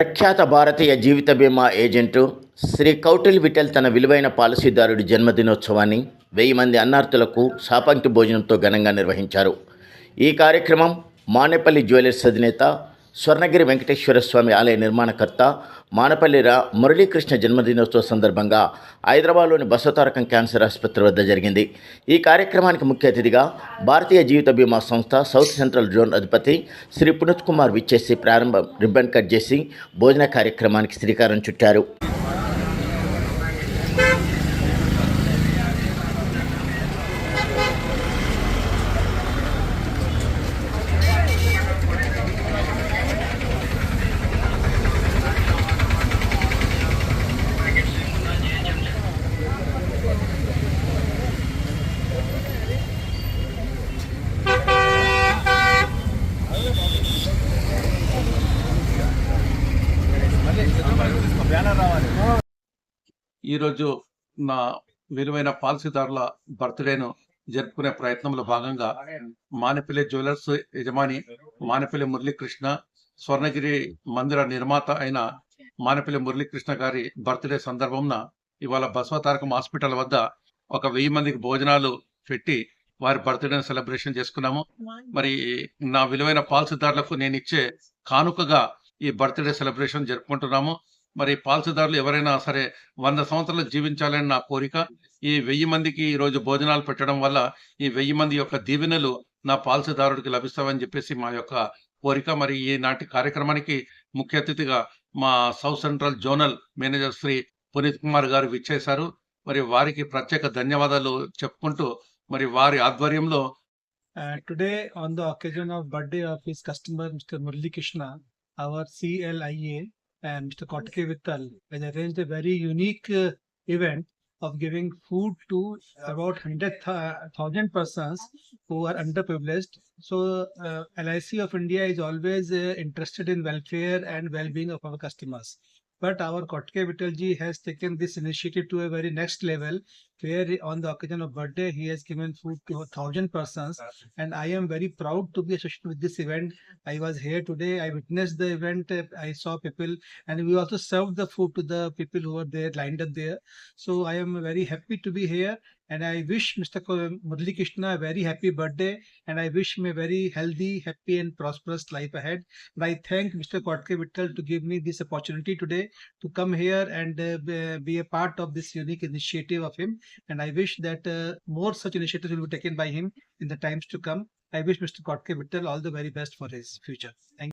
ప్రఖ్యాత భారతీయ జీవిత బీమా ఏజెంటు శ్రీ కౌటిల్ విఠల్ తన విలువైన పాలసీదారుడి జన్మదినోత్సవాన్ని వెయ్యి మంది అన్నార్థులకు సాపంక్తి భోజనంతో ఘనంగా నిర్వహించారు. ఈ కార్యక్రమం మానేపల్లి జ్యువెలర్స్ అధినేత స్వర్ణగిరి వెంకటేశ్వర స్వామి ఆలయ నిర్మాణకర్త మానపల్లి మురళీకృష్ణ జన్మదినోత్సవ సందర్భంగా హైదరాబాద్లోని బసవతారకం క్యాన్సర్ ఆసుపత్రి వద్ద జరిగింది. ఈ కార్యక్రమానికి ముఖ్య అతిథిగా భారతీయ జీవిత బీమా సంస్థ సౌత్ సెంట్రల్ జోన్ అధిపతి శ్రీ పునీత్ కుమార్ విచ్చేసి ప్రారంభ. రిబ్బన్ కట్ చేసి భోజన కార్యక్రమానికి శ్రీకారం చుట్టారు. ఈరోజు నా విలువైన పాలసీదారుల బర్త్డేను జరుపుకునే ప్రయత్నంలో భాగంగా మానపల్లి జ్యువెలర్స్ యజమాని మానపల్లి మురళీకృష్ణ స్వర్ణగిరి మందిర నిర్మాత అయిన మానపల్లి మురళీకృష్ణ గారి బర్త్డే సందర్భంన ఇవాళ బసవతారకం హాస్పిటల్ వద్ద ఒక వెయ్యి మందికి భోజనాలు పెట్టి వారి బర్త్డేని సెలబ్రేషన్ చేసుకున్నాము. మరి నా విలువైన పాలసీదారులకు నేను ఇచ్చే కానుకగా ఈ బర్త్డే సెలబ్రేషన్ జరుపుకుంటున్నాము. మరి పాలసీదారులు ఎవరైనా సరే వంద సంవత్సరాలు జీవించాలని నా కోరిక ఈ వెయ్యి మందికి ఈరోజు రోజు భోజనాలు పెట్టడం వల్ల ఈ వెయ్యి మంది యొక్క దీవెనలు నా పాలసీదారుడికి లభిస్తామని చెప్పేసి మా యొక్క కోరిక. మరి ఈనాటి కార్యక్రమానికి ముఖ్య అతిథిగా మా south central zonal manager Shri Puneet Kumar గారు విచ్చేశారు. మరి వారికి ప్రత్యేక ధన్యవాదాలు చెప్పుకుంటూ మరి వారి ఆధ్వర్యంలో today on the occasion of birthday of his customer mister Muralikrishna our CLIA and Mr. Kotke Vittal has arranged a very unique uh, event of giving food to about 100,000 persons who are underprivileged. So, uh, LIC of India is always uh, interested in welfare and well-being of our customers. But our Kotke Vittalji has taken this initiative to a very next level where on the occasion of birthday he has given food to a thousand persons and I am very proud to be associated with this event. I was here today. I witnessed the event. I saw people, and we also served the food to the people who were there, lined up there. So I am very happy to be here, and I wish Mr. Murali Krishna a very happy birthday, and I wish him a very healthy, happy, and prosperous life ahead. And I thank Mr. Kotke Vittal to give me this opportunity today to come here and uh, be a part of this unique initiative of him. And I wish that uh, more such initiatives will be taken by him in the times to come. I wish Mr. Kotke Vittal all the very best for his future. Thank